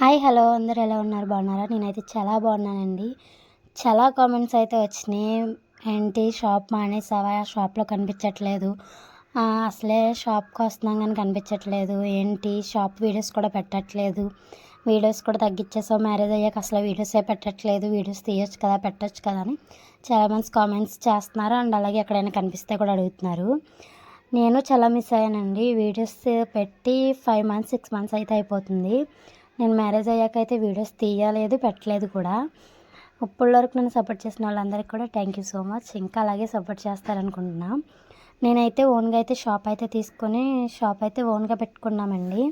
Hi hello అందరు ఎలా ఉన్నారు? బాగున్నారా? నేనైతే చాలా బాగున్నానండి. చాలా కామెంట్స్ అయితే వచ్చినాయి. ఏంటి షాప్ మానేసావా? షాప్లో కనిపించట్లేదు. అసలే షాప్కి వస్తున్నాం కానీ కనిపించట్లేదు. ఏంటి షాప్ వీడియోస్ కూడా పెట్టట్లేదు. వీడియోస్ కూడా తగ్గించేసావు మ్యారేజ్ అయ్యాక అసలు వీడియోసే పెట్టట్లేదు. వీడియోస్ తీయొచ్చు కదా పెట్టచ్చు కదా అని చాలామంది కామెంట్స్ చేస్తున్నారు. అండ్ అలాగే ఎక్కడైనా కనిపిస్తే కూడా అడుగుతున్నారు. నేను చాలా మిస్ అయ్యానండి. వీడియోస్ పెట్టి ఫైవ్ మంత్స్ సిక్స్ మంత్స్ అయితే అయిపోతుంది. నేను మ్యారేజ్ అయ్యాక అయితే వీడియోస్ తీయలేదు పెట్టలేదు కూడా. ఇప్పటి వరకు నన్ను సపోర్ట్ చేసిన వాళ్ళందరికీ కూడా థ్యాంక్ యూ సో మచ్ ఇంకా అలాగే సపోర్ట్ చేస్తారనుకుంటున్నా. నేనైతే ఓన్గా అయితే షాప్ అయితే తీసుకొని షాప్ అయితే ఓన్గా పెట్టుకున్నామండి.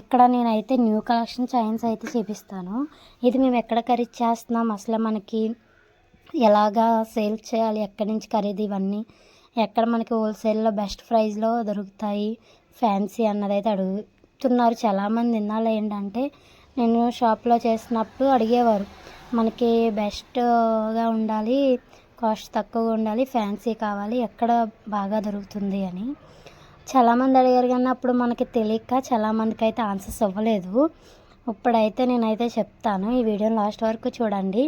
ఇక్కడ నేనైతే న్యూ కలెక్షన్ చైన్స్ అయితే చూపిస్తాను. ఇది మేము ఎక్కడ ఖరీదు చేస్తున్నాం అసలు మనకి ఎలాగా సేల్ చేయాలి ఎక్కడి నుంచి ఖరీదు ఇవన్నీ ఎక్కడ మనకి హోల్సేల్లో బెస్ట్ ప్రైస్లో దొరుకుతాయి ఫ్యాన్సీ అన్నదైతే అడుగు చెప్తున్నారు. చాలామంది ఇన్నాళ్ళు ఏంటంటే నేను షాప్లో చేసినప్పుడు అడిగేవారు మనకి బెస్ట్గా ఉండాలి కాస్ట్ తక్కువగా ఉండాలి ఫ్యాన్సీ కావాలి ఎక్కడ బాగా దొరుకుతుంది అని. చాలామంది అడిగారు కానీ అప్పుడు మనకి తెలియక చాలామందికి అయితే ఆన్సర్స్ ఇవ్వలేదు. ఇప్పుడైతే నేనైతే చెప్తాను. ఈ వీడియోని లాస్ట్ వరకు చూడండి.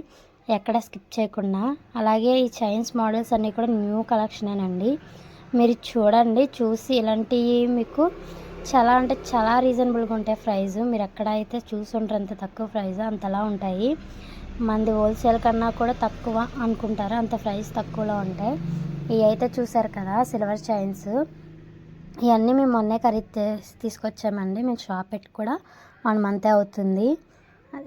ఎక్కడ స్కిప్ చేయకుండా. అలాగే ఈ చైన్స్ మోడల్స్ అన్నీ కూడా న్యూ కలెక్షనేనండి. మీరు చూడండి చూసి ఇలాంటివి మీకు చాలా అంటే చాలా రీజనబుల్గా ఉంటాయి ప్రైస్ మీరు ఎక్కడ అయితే చూసుంటారు అంత తక్కువ ప్రైస్ అంతలా ఉంటాయి. మంది హోల్సేల్ కన్నా కూడా తక్కువ అనుకుంటారు. అంత ప్రైస్ తక్కువలో ఉంటాయి. ఇవి అయితే చూసారు కదా సిల్వర్ చైన్స్ ఇవన్నీ మేము మొన్నే ఖరీదు తీసుకొచ్చామండి. మేము షాప్ పెట్టి కూడా వన్ మంతే అవుతుంది.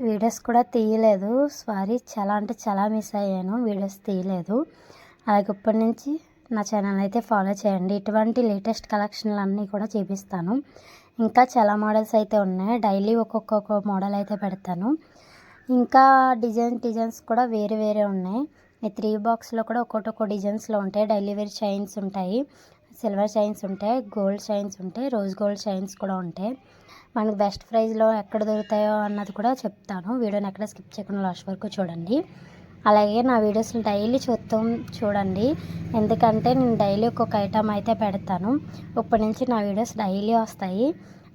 వీడియోస్ కూడా తీయలేదు. సారీ చాలా అంటే చాలా మిస్ అయ్యాను. వీడియోస్ తీయలేదు. అలాగే ఇప్పటి నుంచి నా ఛానల్ అయితే ఫాలో చేయండి. ఇటువంటి లేటెస్ట్ కలెక్షన్లు అన్నీ కూడా చూపిస్తాను. ఇంకా చాలా మోడల్స్ అయితే ఉన్నాయి. డైలీ ఒక్కొక్క మోడల్ అయితే పెడతాను. ఇంకా డిజైన్ డిజైన్స్ కూడా వేరే వేరే ఉన్నాయి. ఈ త్రీ బాక్స్లో కూడా ఒక్కొక్కటి ఒక్కో డిజైన్స్లో ఉంటాయి. డైలీ వేర్ చైన్స్ ఉంటాయి. సిల్వర్ చైన్స్ ఉంటాయి. గోల్డ్ చైన్స్ ఉంటాయి. రోజ్ గోల్డ్ చైన్స్ కూడా ఉంటాయి. మనకి బెస్ట్ ప్రైస్లో ఎక్కడ దొరుకుతాయో అన్నది కూడా చెప్తాను. వీడియోని ఎక్కడ స్కిప్ చేయకుండా లాస్ట్ వరకు చూడండి. అలాగే నా వీడియోస్ని డైలీ చూస్తాం చూడండి. ఎందుకంటే నేను డైలీ ఒక్కొక్క ఐటమ్ అయితే పెడతాను. ఇప్పటి నుంచి నా వీడియోస్ డైలీ వస్తాయి.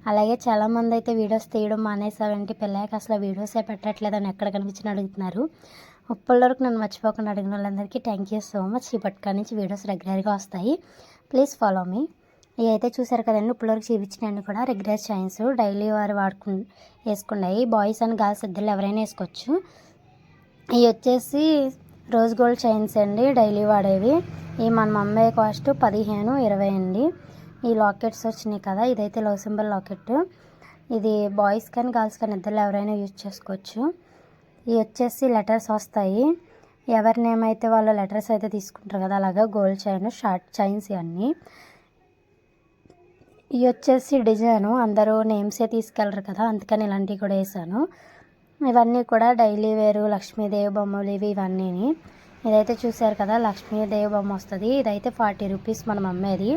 అలాగే చాలామంది అయితే వీడియోస్ తీయడం మానేసావంటే పిల్లలకి అసలు వీడియోసే పెట్టట్లేదని ఎక్కడ కనిపించిన అడుగుతున్నారు. ఇప్పటి వరకు నన్ను మర్చిపోకుండా అడిగిన వాళ్ళందరికీ థ్యాంక్ యూ సో మచ్ ఈ నుంచి వీడియోస్ రెగ్యులర్గా వస్తాయి. ప్లీజ్ ఫాలో మీ ఇవి అయితే చూసారు కదండి ఇప్పటివరకు చూపించినవి కూడా రెగ్యులర్ చైన్స్ డైలీ వారు వాడుకు వేసుకున్నాయి బాయ్స్ అండ్ గర్ల్స్ ఇద్దరు ఎవరైనా వేసుకోవచ్చు. ఇవి వచ్చేసి రోజ్ గోల్డ్ చైన్స్ అండి డైలీ వాడేవి. ఈ మన మమ్మీ కాస్ట్ పదిహేను ఇరవై అండి. ఈ లాకెట్స్ వచ్చినాయి కదా ఇదైతే లవ్ సింబల్ లాకెట్. ఇది బాయ్స్ కానీ గర్ల్స్ కానీ ఇద్దరు ఎవరైనా యూజ్ చేసుకోవచ్చు. ఇవి వచ్చేసి లెటర్స్ వస్తాయి. ఎవరి నేమ్ అయితే వాళ్ళ లెటర్స్ అయితే తీసుకుంటారు కదా అలాగా గోల్డ్ చైన్ షార్ట్ చైన్స్ ఇవన్నీ. ఇవి వచ్చేసి డిజైన్ అందరూ నేమ్సే తీసుకెళ్ళరు కదా అందుకని ఇలాంటివి కూడా వేసాను. ఇవన్నీ కూడా డైలీ వేరు లక్ష్మీదేవి బొమ్మలు ఇవి ఇవన్నీని. ఇదైతే చూసారు కదా లక్ష్మీదేవి బొమ్మ వస్తుంది. ఇదైతే ఫార్టీ రూపీస్ మనం అమ్మేది.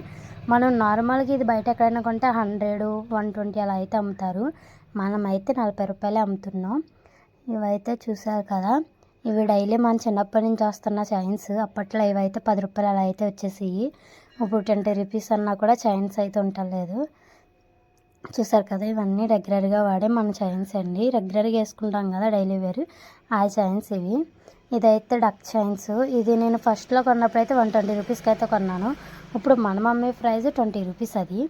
మనం నార్మల్గా ఇది బయట ఎక్కడైనా కొంటే హండ్రెడ్ వన్ ట్వంటీ అలా అయితే అమ్ముతారు. మనం అయితే నలభై రూపాయలే అమ్ముతున్నాం. ఇవైతే చూసారు కదా ఇవి డైలీ మన చిన్నప్పటి నుంచి వస్తున్న చైన్స్. అప్పట్లో ఇవైతే పది రూపాయలు అలా అయితే వచ్చేసి ఇప్పుడు ట్వంటీ రూపీస్ అన్నా కూడా చైన్స్ అయితే ఉండలేదు చూసారు కదా ఇవన్నీ రెగ్యులర్గా వాడే మన చైన్స్ అండి. రెగ్యులర్గా వేసుకుంటాం కదా డైలీ వేర్ ఆ చైన్స్ ఇవి. ఇదైతే డక్ చైన్స్. ఇది నేను ఫస్ట్లో కొన్నప్పుడు అయితే వన్ ట్వంటీ రూపీస్కి అయితే కొన్నాను. ఇప్పుడు మన మమ్మీ ప్రైస్ ట్వంటీ రూపీస్ అది.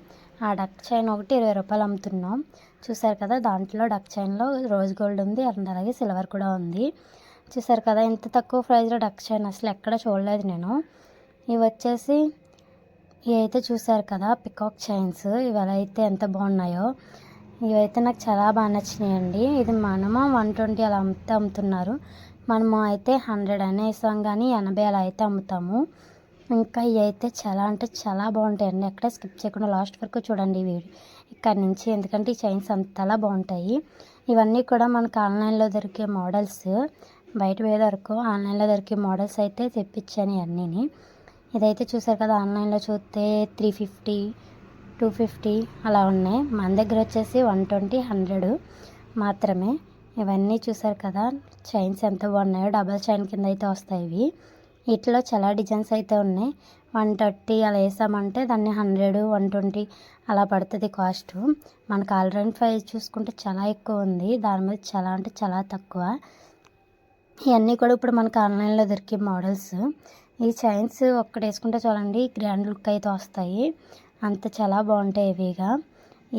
ఆ డక్ చైన్ ఒకటి ఇరవై రూపాయలు అమ్ముతున్నాం. చూసారు కదా దాంట్లో డక్ చైన్లో రోజ్ గోల్డ్ ఉంది అండ్ అలాగే సిల్వర్ కూడా ఉంది. చూసారు కదా ఇంత తక్కువ ప్రైస్లో డక్ చైన్ అసలు ఎక్కడ చూడలేదు నేను. ఇవి వచ్చేసి ఇవైతే చూసారు కదా పికాక్ చైన్స్ ఇవి ఎలా అయితే ఎంత బాగున్నాయో. ఇవైతే నాకు చాలా బాగా నచ్చినాయండి. ఇది మనము వన్ ట్వంటీ అలా అమ్మితే అమ్ముతున్నారు. మనము అయితే హండ్రెడ్ అనే వేసాం కానీ ఎనభై అలా అయితే అమ్ముతాము. ఇంకా ఇవి అయితే చాలా అంటే చాలా బాగుంటాయండి. ఎక్కడ స్కిప్ చేయకుండా లాస్ట్ వరకు చూడండి వీడి ఇక్కడ నుంచి ఎందుకంటే ఈ చైన్స్ అంతలా బాగుంటాయి. ఇవన్నీ కూడా మనకు ఆన్లైన్లో దొరికే మోడల్స్ బయట పోయే దొరకవు ఆన్లైన్లో దొరికే మోడల్స్ అయితే తెప్పించాను ఇవన్నీని. ఇదైతే చూసారు కదా ఆన్లైన్లో చూస్తే త్రీ ఫిఫ్టీ టూ ఫిఫ్టీ అలా ఉన్నాయి. మన దగ్గర వచ్చేసి వన్ ట్వంటీ హండ్రెడ్ మాత్రమే. ఇవన్నీ చూసారు కదా చైన్స్ ఎంత బాగున్నాయో డబల్ చైన్ కింద అయితే వస్తాయి ఇవి. వీటిలో చాలా డిజైన్స్ అయితే ఉన్నాయి. వన్ థర్టీ అలా వేసామంటే దాన్ని హండ్రెడ్ వన్ ట్వంటీ అలా పడుతుంది కాస్ట్. మనకు ఆల్రెడీ ప్రైస్ చూసుకుంటే చాలా ఎక్కువ ఉంది. దాని మీద చాలా అంటే చాలా తక్కువ. ఇవన్నీ కూడా ఇప్పుడు మనకు ఆన్లైన్లో దొరికే మోడల్స్. ఈ చైన్స్ ఒక్కటి వేసుకుంటే చూడండి గ్రాండ్ లుక్ అయితే వస్తాయి. అంత చాలా బాగుంటాయి ఇవిగా.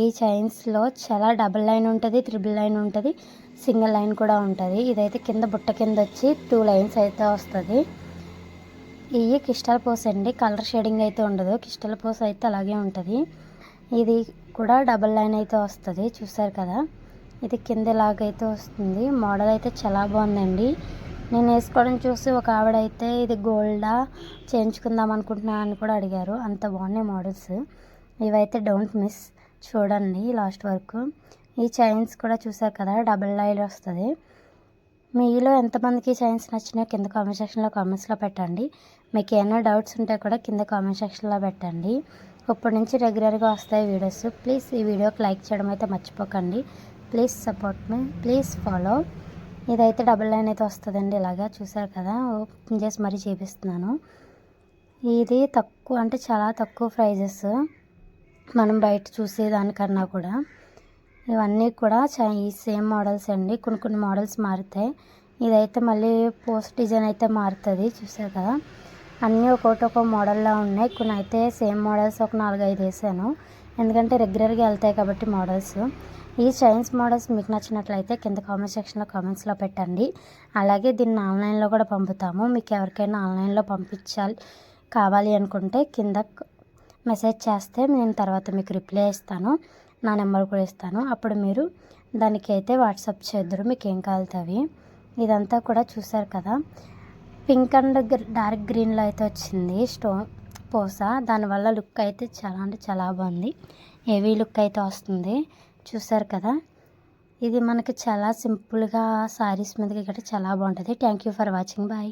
ఈ చైన్స్లో చాలా డబుల్ లైన్ ఉంటుంది త్రిబుల్ లైన్ ఉంటుంది సింగిల్ లైన్ కూడా ఉంటుంది. ఇదైతే కింద బుట్ట కింద వచ్చి టూ లైన్స్ అయితే వస్తుంది. ఇవి క్రిస్టల్ పోస్ అండి కలర్ షేడింగ్ అయితే ఉండదు. క్రిస్టల్ పోస్ అయితే అలాగే ఉంటుంది. ఇది కూడా డబల్ లైన్ అయితే వస్తుంది చూసారు కదా. ఇది కింద ఇలాగైతే వస్తుంది. మోడల్ అయితే చాలా బాగుందండి. నేను వేసుకోవడం చూసి ఒక ఆవిడ అయితే ఇది గోల్డా చేయించుకుందాం అనుకుంటున్నా అని కూడా అడిగారు. అంత బాగున్నాయి మోడల్స్. ఇవైతే డోంట్ మిస్. చూడండి లాస్ట్ వరకు. ఈ చైన్స్ కూడా చూసారు కదా డబుల్ లైన్ వస్తుంది. మీలో ఎంతమందికి చైన్స్ నచ్చినాయో కింద కామెంట్ సెక్షన్లో కామెంట్స్లో పెట్టండి. మీకు ఏమైనా డౌట్స్ ఉంటే కూడా కింద కామెంట్ సెక్షన్లో పెట్టండి. ఇప్పటి నుంచి రెగ్యులర్గా వస్తాయి వీడియోస్. ప్లీజ్ ఈ వీడియోకి లైక్ చేయడం అయితే మర్చిపోకండి. Please support me. Please follow. ఇదైతే డబుల్ లైన్ అయితే వస్తుందండి ఇలాగా. చూసారు కదా? ఓపెన్ చేసి మరీ చూపిస్తున్నాను. ఇది తక్కువ అంటే చాలా తక్కువ ప్రైజెస్. మనం బయట చూసేదానికన్నా కూడా. ఇవన్నీ కూడా చా ఈ సేమ్ మోడల్స్ అండి. కొన్ని కొన్ని మోడల్స్ మారుతాయి. ఇదైతే మళ్ళీ పోస్ట్ డిజైన్ అయితే మారుతుంది. చూసారు కదా? అన్నీ ఒక్కొక్కటి ఒక మోడల్లో ఉన్నాయి. కొన్ని అయితే సేమ్ మోడల్స్ ఒక నాలుగైదు వేసాను. ఎందుకంటే రెగ్యులర్గా వెళ్తాయి కాబట్టి మోడల్స్. ఈ చైన్స్ మోడల్స్ మీకు నచ్చినట్లయితే కింద కామెంట్ సెక్షన్లో కామెంట్స్లో పెట్టండి. అలాగే దీన్ని ఆన్లైన్లో కూడా పంపుతాము. మీకు ఎవరికైనా ఆన్లైన్లో పంపించాలి కావాలి అనుకుంటే కింద మెసేజ్ చేస్తే నేను తర్వాత మీకు రిప్లై ఇస్తాను. నా నెంబర్ కూడా ఇస్తాను. అప్పుడు మీరు దానికి అయితే వాట్సాప్ చేద్దరు. మీకు ఏం కావాలి ఇదంతా కూడా చూసారు కదా. పింక్ అండ్ డార్క్ గ్రీన్లో అయితే వచ్చింది స్టోన్ పోస. దానివల్ల లుక్ అయితే చాలా అంటే చాలా బాగుంది. హెవీ లుక్ అయితే వస్తుంది. చూసారు కదా? ఇది మనకి చాలా సింపుల్గా సారీస్ మీదకి ఇక్కడ చాలా బాగుంటుంది. Thank you for watching. Bye.